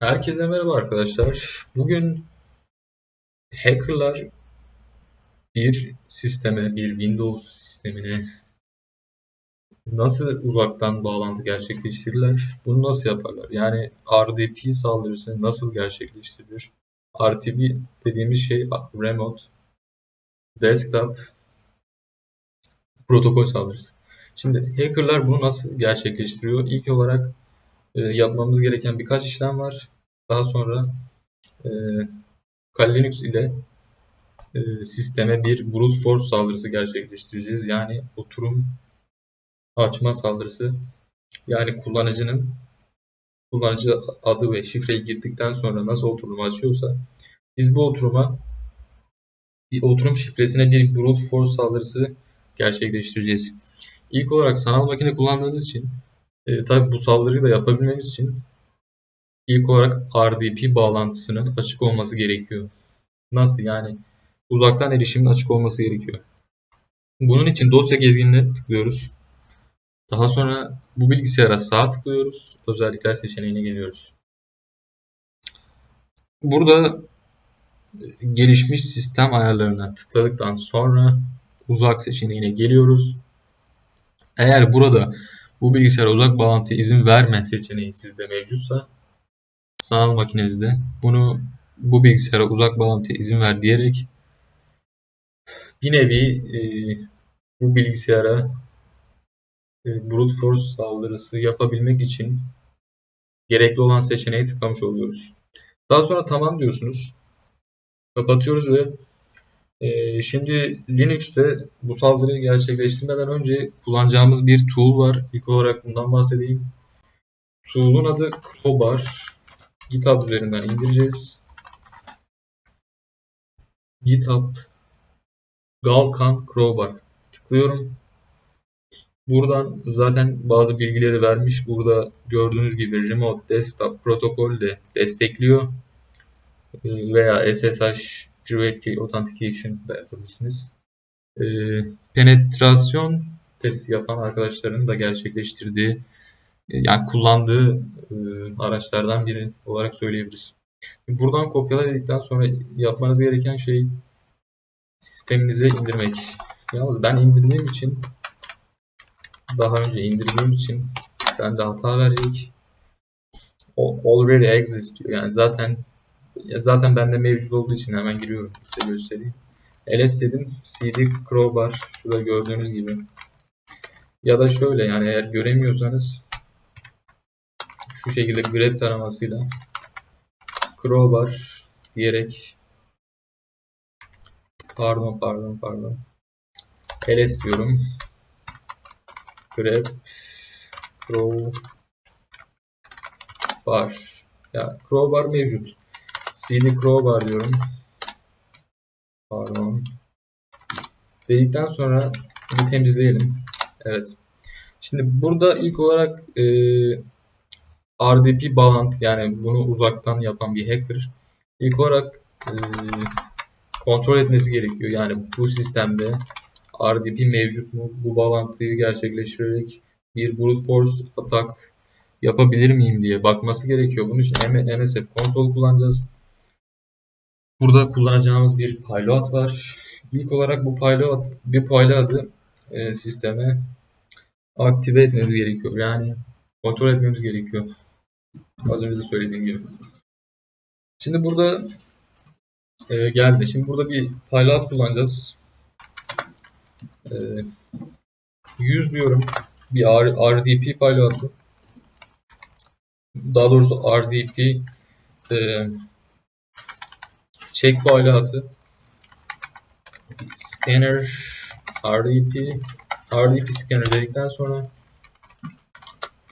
Herkese merhaba arkadaşlar. Bugün hackerlar bir sisteme, bir Windows sistemine nasıl uzaktan bağlantı gerçekleştirirler? Bunu nasıl yaparlar? Yani RDP saldırısı nasıl gerçekleştirilir? RTP dediğimiz şey Remote Desktop Protokol saldırısı. Şimdi hackerlar bunu nasıl gerçekleştiriyor? İlk olarak e, yapmamız gereken birkaç işlem var. Daha sonra e, Kali Linux ile e, sisteme bir brute force saldırısı gerçekleştireceğiz. Yani oturum açma saldırısı. Yani kullanıcının kullanıcı adı ve şifreyi girdikten sonra nasıl oturum açıyorsa biz bu oturuma bir oturum şifresine bir brute force saldırısı gerçekleştireceğiz. İlk olarak sanal makine kullandığımız için e, tabi bu saldırıyı da yapabilmemiz için ilk olarak RDP bağlantısının açık olması gerekiyor. Nasıl yani? Uzaktan erişimin açık olması gerekiyor. Bunun için dosya gezginine tıklıyoruz. Daha sonra bu bilgisayara sağ tıklıyoruz. Özellikler seçeneğine geliyoruz. Burada gelişmiş sistem ayarlarına tıkladıktan sonra uzak seçeneğine geliyoruz. Eğer burada bu bilgisayara uzak bağlantı izin verme seçeneği sizde mevcutsa sanal makinenizde bunu bu bilgisayara uzak bağlantıya izin ver diyerek bir nevi e, bu bilgisayara e, brute force saldırısı yapabilmek için gerekli olan seçeneği tıklamış oluyoruz. Daha sonra tamam diyorsunuz. Kapatıyoruz ve e, şimdi Linux'te bu saldırıyı gerçekleştirmeden önce kullanacağımız bir tool var. İlk olarak bundan bahsedeyim. Tool'un adı Crowbar. GitHub üzerinden indireceğiz. GitHub Galkan Crowbar tıklıyorum. Buradan zaten bazı bilgileri vermiş. Burada gördüğünüz gibi Remote Desktop Protokol de destekliyor. Veya SSH Private Key Authentication da yapabilirsiniz. Penetrasyon testi yapan arkadaşların da gerçekleştirdiği yani kullandığı e, araçlardan biri olarak söyleyebiliriz. Buradan kopyala dedikten sonra yapmanız gereken şey sisteminize indirmek. Yalnız ben indirdiğim için daha önce indirdiğim için ben de hata verecek. Already exist diyor. Yani zaten zaten bende mevcut olduğu için hemen giriyorum. Size göstereyim. ls dedim. cd crowbar şurada gördüğünüz gibi. Ya da şöyle yani eğer göremiyorsanız şu şekilde grep taramasıyla crowbar diyerek pardon pardon pardon ls diyorum grep crowbar ya crowbar mevcut cd crowbar diyorum pardon dedikten sonra bir temizleyelim evet şimdi burada ilk olarak e, RDP bağlantı yani bunu uzaktan yapan bir hacker ilk olarak e, kontrol etmesi gerekiyor. Yani bu sistemde RDP mevcut mu? Bu bağlantıyı gerçekleştirerek bir brute force atak yapabilir miyim diye bakması gerekiyor. Bunun için MSF konsol kullanacağız. Burada kullanacağımız bir pilot var. İlk olarak bu pilot bir pilotu e, sisteme aktive etmemiz gerekiyor. Yani kontrol etmemiz gerekiyor. Az önce de söylediğim gibi. Şimdi burada e, geldi. Şimdi burada bir pilot kullanacağız. E, 100 diyorum. Bir R, RDP pilotu. Daha doğrusu RDP e, check pilotu. Scanner RDP RDP scanner dedikten sonra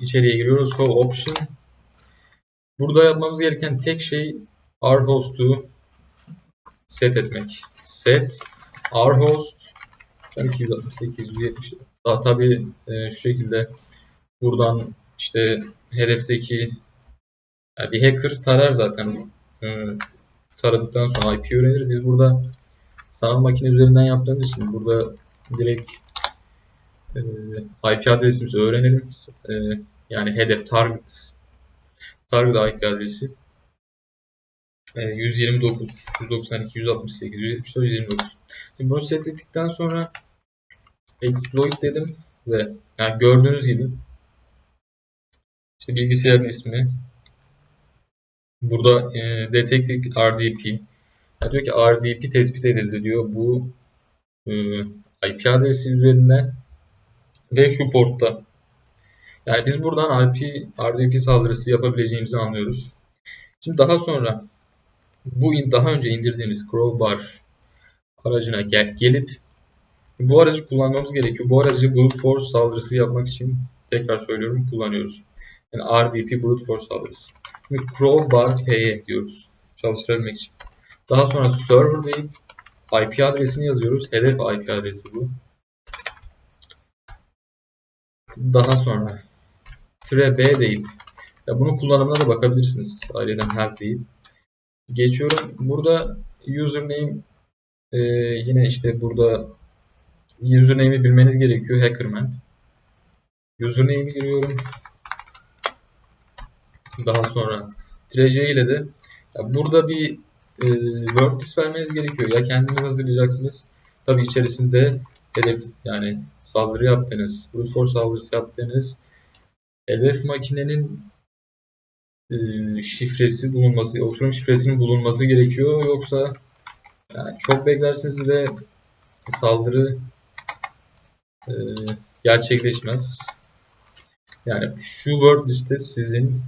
içeriye giriyoruz. Show option Burada yapmamız gereken tek şey rhost'u set etmek. Set rhost 268 daha tabi e, şu şekilde buradan işte hedefteki yani bir hacker tarar zaten e, taradıktan sonra IP öğrenir. Biz burada sanal makine üzerinden yaptığımız için burada direkt e, IP adresimizi öğrenelim. E, yani hedef target target IP adresi. e, 129, 192, 168, 174, 129. Şimdi bunu setledikten sonra exploit dedim ve yani gördüğünüz gibi işte bilgisayarın ismi burada e, detected RDP yani diyor ki RDP tespit edildi diyor bu e, IP adresi üzerinde ve şu portta. Yani biz buradan RP, RDP saldırısı yapabileceğimizi anlıyoruz. Şimdi daha sonra bu daha önce indirdiğimiz Crowbar aracına gel gelip bu aracı kullanmamız gerekiyor. Bu aracı brute force saldırısı yapmak için tekrar söylüyorum kullanıyoruz. Yani RDP brute force saldırısı. Şimdi crowbar p'ye diyoruz çalıştırabilmek için. Daha sonra server deyip IP adresini yazıyoruz. Hedef IP adresi bu. Daha sonra tire b deyip ya bunun kullanımına da bakabilirsiniz. Aileden help deyip. Geçiyorum. Burada username e, yine işte burada username'i bilmeniz gerekiyor. Hackerman. Username'i giriyorum. Daha sonra TRC ile de ya burada bir e, word list vermeniz gerekiyor. Ya kendiniz hazırlayacaksınız. Tabi içerisinde hedef yani saldırı yaptığınız, brute force saldırısı yaptığınız hedef makinenin e, şifresi bulunması, oturum şifresinin bulunması gerekiyor. Yoksa yani çok beklersiniz ve saldırı e, gerçekleşmez. Yani şu word liste sizin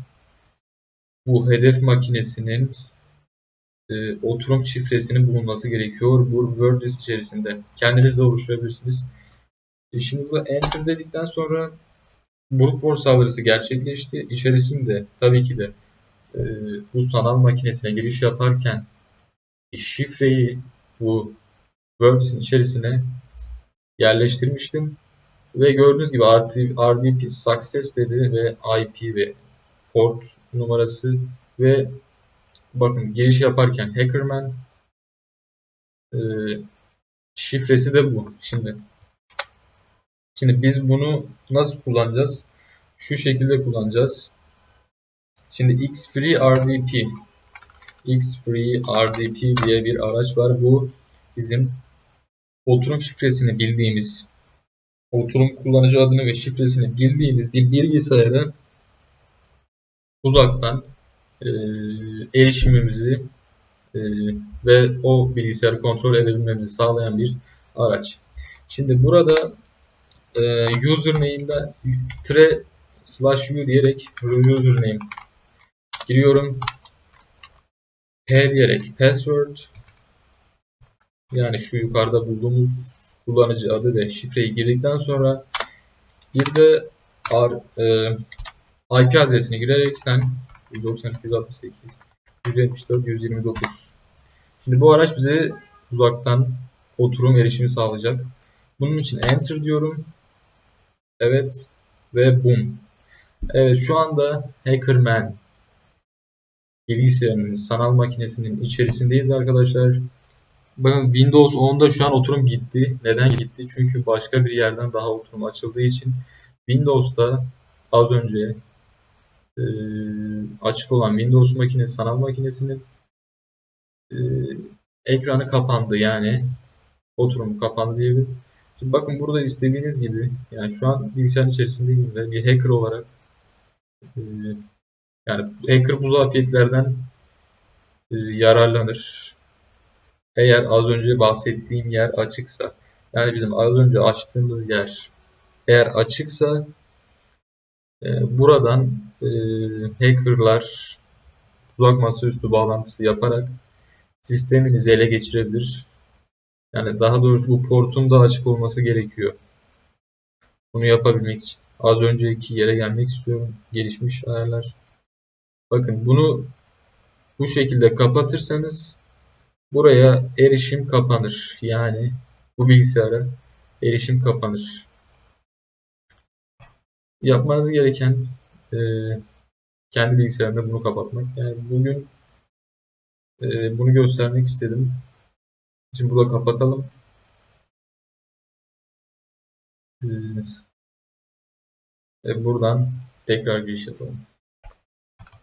bu hedef makinesinin e, oturum şifresinin bulunması gerekiyor bu word içerisinde. Kendiniz de oluşturabilirsiniz. E şimdi bu enter dedikten sonra brute force saldırısı gerçekleşti. İçerisinde tabii ki de e, bu sanal makinesine giriş yaparken şifreyi bu WordPress'in içerisine yerleştirmiştim. Ve gördüğünüz gibi RDP success dedi ve IP ve port numarası ve bakın giriş yaparken Hackerman e, şifresi de bu. Şimdi şimdi biz bunu nasıl kullanacağız? Şu şekilde kullanacağız. Şimdi Xfree RDP Xfree RDP diye bir araç var. Bu bizim oturum şifresini bildiğimiz oturum kullanıcı adını ve şifresini bildiğimiz bir bilgisayara uzaktan e, erişimimizi e, ve o bilgisayarı kontrol edebilmemizi sağlayan bir araç. Şimdi burada e, username'de tre slash u diyerek username giriyorum. P diyerek password yani şu yukarıda bulduğumuz kullanıcı adı ve şifreyi girdikten sonra bir de R, e, IP adresini girerek sen 192 168 174 129 Şimdi bu araç bize uzaktan oturum erişimi sağlayacak. Bunun için enter diyorum. Evet ve boom. Evet şu anda Hackerman bilgisayarının sanal makinesinin içerisindeyiz arkadaşlar. Bakın Windows 10'da şu an oturum gitti. Neden gitti? Çünkü başka bir yerden daha oturum açıldığı için Windows'ta az önce e, açık olan Windows makinesi, sanal makinesinin e, ekranı kapandı. Yani oturum kapandı diyebilirim. Şimdi bakın burada istediğiniz gibi yani şu an bilgisayarın içerisindeyim ve bir hacker olarak e, yani hacker bu zafiyetlerden e, yararlanır. Eğer az önce bahsettiğim yer açıksa yani bizim az önce açtığımız yer eğer açıksa buradan e, hackerlar uzak masaüstü bağlantısı yaparak sisteminizi ele geçirebilir. Yani daha doğrusu bu portun da açık olması gerekiyor. Bunu yapabilmek için. Az önceki yere gelmek istiyorum. Gelişmiş ayarlar. Bakın bunu bu şekilde kapatırsanız buraya erişim kapanır. Yani bu bilgisayara erişim kapanır. Yapmanız gereken e, kendi bilgisayarında bunu kapatmak. Yani bugün e, bunu göstermek istedim. Şimdi burada kapatalım. E, buradan tekrar giriş yapalım.